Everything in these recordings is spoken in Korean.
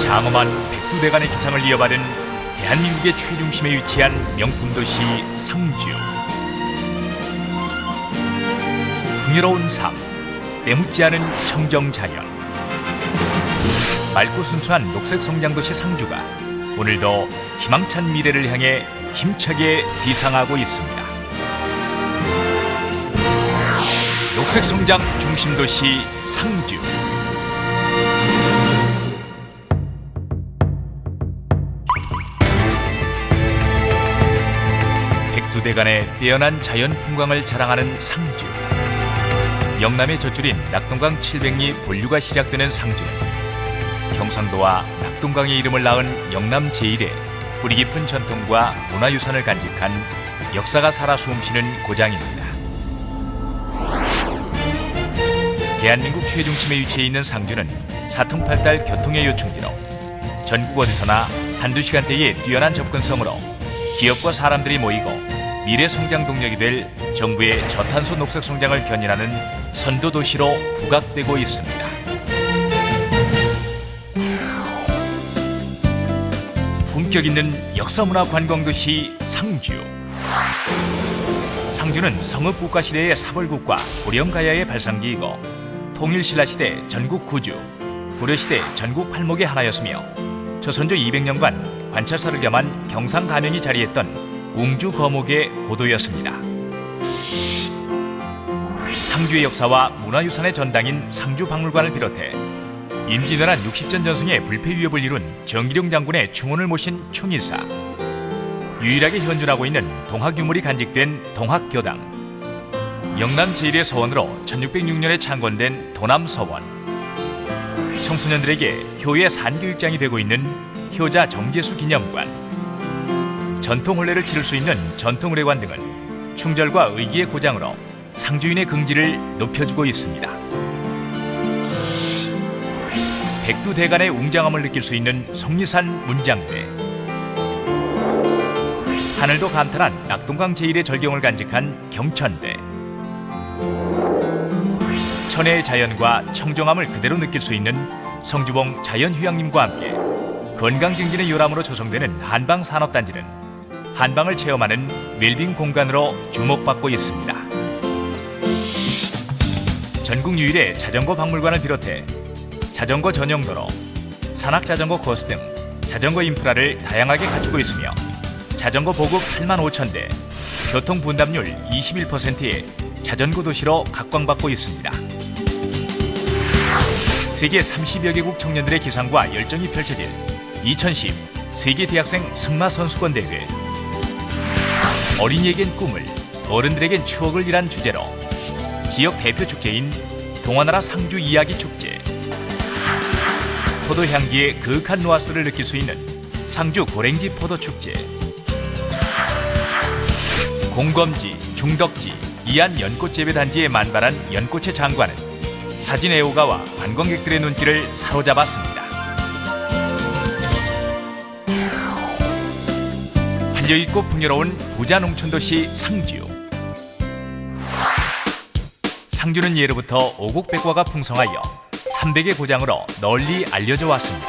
장엄한 백두대간의 기상을 이어받은 대한민국의 최중심에 위치한 명품 도시 상주. 풍요로운 삶, 때묻지 않은 청정 자연. 맑고 순수한 녹색 성장 도시 상주가 오늘도 희망찬 미래를 향해 힘차게 비상하고 있습니다. 녹색 성장 중심 도시 상주. 백두대간의 뛰어난 자연 풍광을 자랑하는 상주. 영남의 젖줄인 낙동강 700리 본류가 시작되는 상주는 경상도와 낙동강의 이름을 낳은 영남 제1의 뿌리 깊은 전통과 문화유산을 간직한 역사가 살아 숨쉬는 고장입니다. 대한민국 최중심에 위치해 있는 상주는 사통팔달 교통의 요충지로 전국 어디서나 한두 시간대의 뛰어난 접근성으로 기업과 사람들이 모이고 미래 성장 동력이 될 정부의 저탄소 녹색 성장을 견인하는 선도 도시로 부각되고 있습니다. 품격 있는 역사문화 관광도시 상주. 상주는 성읍국가 시대의 사벌국과 고령가야의 발상지이고 통일신라 시대 전국 구주, 고려시대 전국 팔목의 하나였으며 조선조 200년간 관찰사를 겸한 경상 가명이 자리했던 웅주 거목의 고도였습니다. 상주의 역사와 문화유산의 전당인 상주박물관을 비롯해 임진왜란 60전 전승의 불패 위협을 이룬 정기룡 장군의 충원을 모신 충의사 유일하게 현존하고 있는 동학 유물이 간직된 동학 교당 영남 제1의 서원으로 1606년에 창건된 도남서원. 청소년들에게 효의 산교육장이 되고 있는 효자 정제수 기념관. 전통 혼례를 치를 수 있는 전통의례관 등은 충절과 의기의 고장으로 상주인의 긍지를 높여주고 있습니다. 백두대간의 웅장함을 느낄 수 있는 속리산 문장대. 하늘도 감탄한 낙동강 제1의 절경을 간직한 경천대 천혜의 자연과 청정함을 그대로 느낄 수 있는 성주봉 자연휴양림과 함께 건강 증진의 요람으로 조성되는 한방 산업단지는 한방을 체험하는 웰빙 공간으로 주목받고 있습니다. 전국 유일의 자전거 박물관을 비롯해 자전거 전용 도로, 산악 자전거 코스 등 자전거 인프라를 다양하게 갖추고 있으며 자전거 보급 8만 5천 대, 교통 분담률 21%의 자전거 도시로 각광받고 있습니다. 세계 30여 개국 청년들의 기상과 열정이 펼쳐질 2010 세계 대학생 승마 선수권 대회. 어린이에겐 꿈을 어른들에겐 추억을 이란 주제로 지역 대표 축제인 동화나라 상주 이야기 축제. 포도 향기의 그윽한 누아스를 느낄 수 있는 상주 고랭지 포도 축제. 공검지, 중덕지, 이안 연꽃 재배 단지에 만발한 연꽃의 장관은 사진 애호가와 관광객들의 눈길을 사로잡았습니다. 활려있고 풍요로운 부자 농촌도시 상주. 상주는 예로부터 오곡백과가 풍성하여 300의 고장으로 널리 알려져 왔습니다.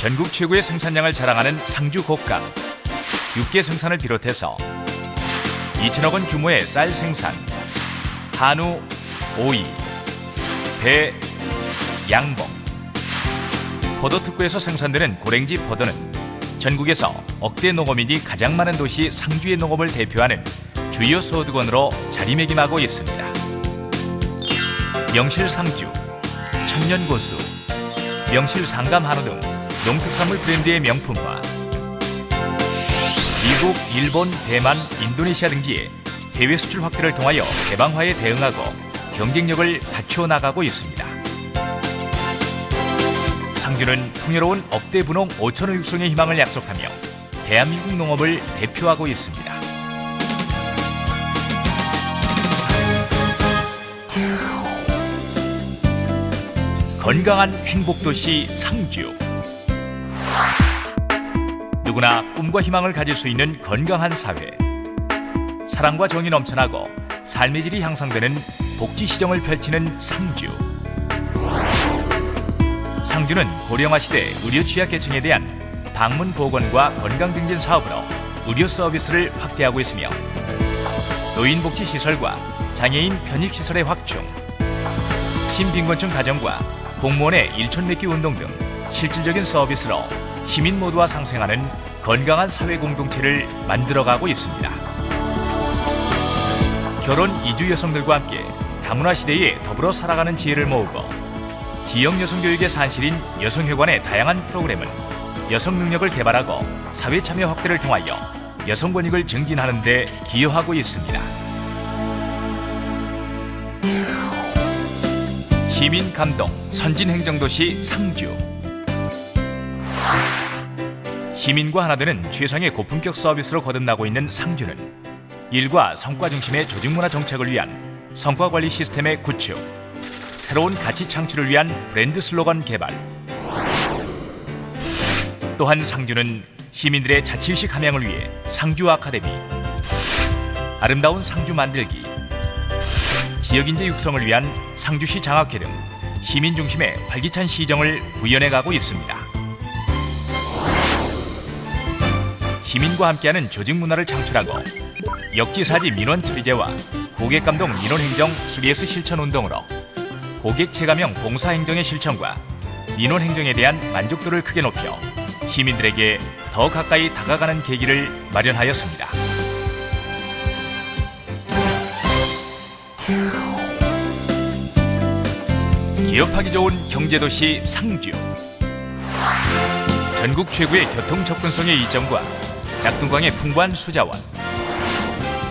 전국 최고의 생산량을 자랑하는 상주 곡감. 육개 생산을 비롯해서 2천억 원 규모의 쌀 생산, 한우, 오이, 배, 양봉, 포도 특구에서 생산되는 고랭지 포도는 전국에서 억대 농어민이 가장 많은 도시 상주의 농업을 대표하는 주요 소득원으로 자리매김하고 있습니다. 명실 상주, 천년 고수, 명실 상감 한우 등 농특산물 브랜드의 명품화, 미국, 일본, 대만, 인도네시아 등지에 해외 수출 확대를 통하여 개방화에 대응하고 경쟁력을 갖추어 나가고 있습니다. 상주는 풍요로운 억대 분홍 5천호 육성의 희망을 약속하며 대한민국 농업을 대표하고 있습니다. 건강한 행복도시 상주. 누구나 꿈과 희망을 가질 수 있는 건강한 사회. 사랑과 정이 넘쳐나고 삶의 질이 향상되는 복지 시정을 펼치는 상주. 상주는 고령화 시대 의료 취약 계층에 대한 방문 보건과 건강 증진 사업으로 의료 서비스를 확대하고 있으며 노인 복지 시설과 장애인 편익 시설의 확충, 신빈곤층 가정과 공무원의 일촌 맺기 운동 등 실질적인 서비스로 시민 모두와 상생하는 건강한 사회 공동체를 만들어가고 있습니다. 결혼 이주 여성들과 함께 다문화 시대에 더불어 살아가는 지혜를 모으고 지역 여성 교육의 산실인 여성회관의 다양한 프로그램은 여성 능력을 개발하고 사회 참여 확대를 통하여 여성 권익을 증진하는 데 기여하고 있습니다. 시민 감동 선진 행정도시 상주 시민과 하나 되는 최상의 고품격 서비스로 거듭나고 있는 상주는 일과 성과 중심의 조직 문화 정착을 위한 성과 관리 시스템의 구축, 새로운 가치 창출을 위한 브랜드 슬로건 개발. 또한 상주는 시민들의 자치의식 함양을 위해 상주 아카데미, 아름다운 상주 만들기, 지역인재 육성을 위한 상주시 장학회 등 시민 중심의 활기찬 시정을 구현해 가고 있습니다. 시민과 함께하는 조직 문화를 창출하고 역지사지 민원 처리제와 고객 감동 민원 행정 3S 실천 운동으로 고객 체감형 봉사 행정의 실천과 민원 행정에 대한 만족도를 크게 높여 시민들에게 더 가까이 다가가는 계기를 마련하였습니다. 기업하기 좋은 경제도시 상주. 전국 최고의 교통 접근성의 이점과 낙동강의 풍부한 수자원.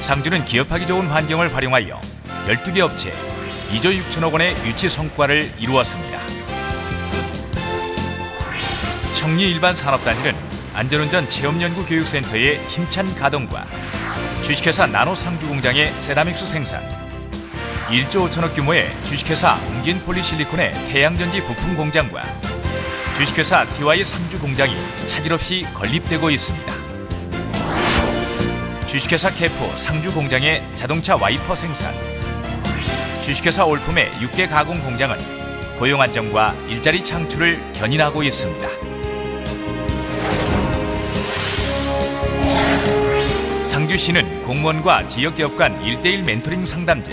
상주는 기업하기 좋은 환경을 활용하여 12개 업체 2조 6천억 원의 유치 성과를 이루었습니다. 청리 일반 산업단지는 안전운전 체험연구 교육센터의 힘찬 가동과 주식회사 나노상주 공장의 세라믹스 생산, 1조 5천억 규모의 주식회사 웅진 폴리실리콘의 태양전지 부품 공장과 주식회사 TY 상주 공장이 차질 없이 건립되고 있습니다. 주식회사 캐프 상주 공장의 자동차 와이퍼 생산, 주식회사 올품의 육개 가공 공장은 고용 안정과 일자리 창출을 견인하고 있습니다. 상주시는 공무원과 지역 기업 간 1대1 멘토링 상담제,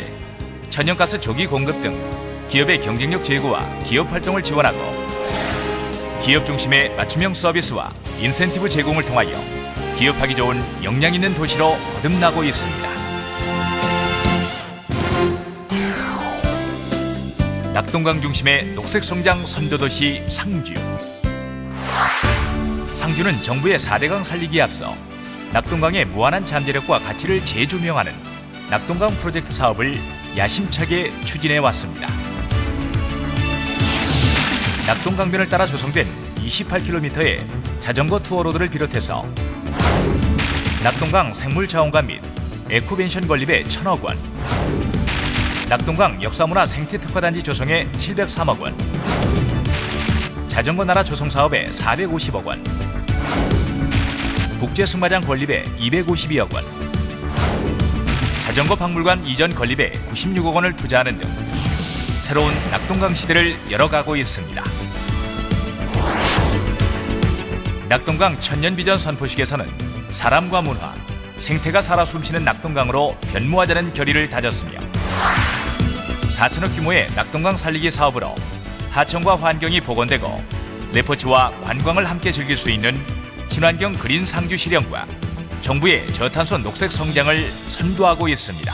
천연가스 조기 공급 등 기업의 경쟁력 제고와 기업 활동을 지원하고 기업 중심의 맞춤형 서비스와 인센티브 제공을 통하여 기업하기 좋은 역량 있는 도시로 거듭나고 있습니다. 낙동강 중심의 녹색 성장 선도도시 상주. 상주는 정부의 4대강 살리기에 앞서 낙동강의 무한한 잠재력과 가치를 재조명하는 낙동강 프로젝트 사업을 야심차게 추진해 왔습니다. 낙동강변을 따라 조성된 28km의 자전거 투어로드를 비롯해서 낙동강 생물자원관 및 에코벤션 건립에 1천억 원, 낙동강 역사문화 생태특화단지 조성에 703억 원, 자전거 나라 조성 사업에 450억 원, 국제 승마장 건립에 252억 원, 자전거 박물관 이전 건립에 96억 원을 투자하는 등 새로운 낙동강 시대를 열어가고 있습니다. 낙동강 천년비전 선포식에서는 사람과 문화, 생태가 살아 숨쉬는 낙동강으로 변모하자는 결의를 다졌으며 4천억 규모의 낙동강 살리기 사업으로 하천과 환경이 복원되고 레포츠와 관광을 함께 즐길 수 있는 친환경 그린 상주 실현과 정부의 저탄소 녹색 성장을 선도하고 있습니다.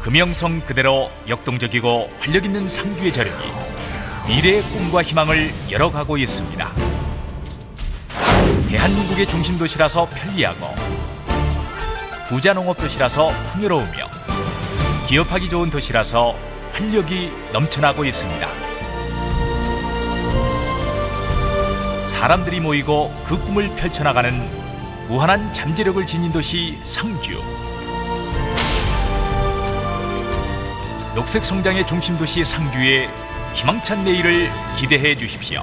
금영성 그대로 역동적이고 활력 있는 상주의 저력이 미래의 꿈과 희망을 열어가고 있습니다. 대한민국의 중심 도시라서 편리하고 부자 농업 도시라서 풍요로우며 기업하기 좋은 도시라서 활력이 넘쳐나고 있습니다. 사람들이 모이고 그 꿈을 펼쳐나가는 무한한 잠재력을 지닌 도시 상주. 녹색 성장의 중심 도시 상주의 희망찬 내일을 기대해 주십시오.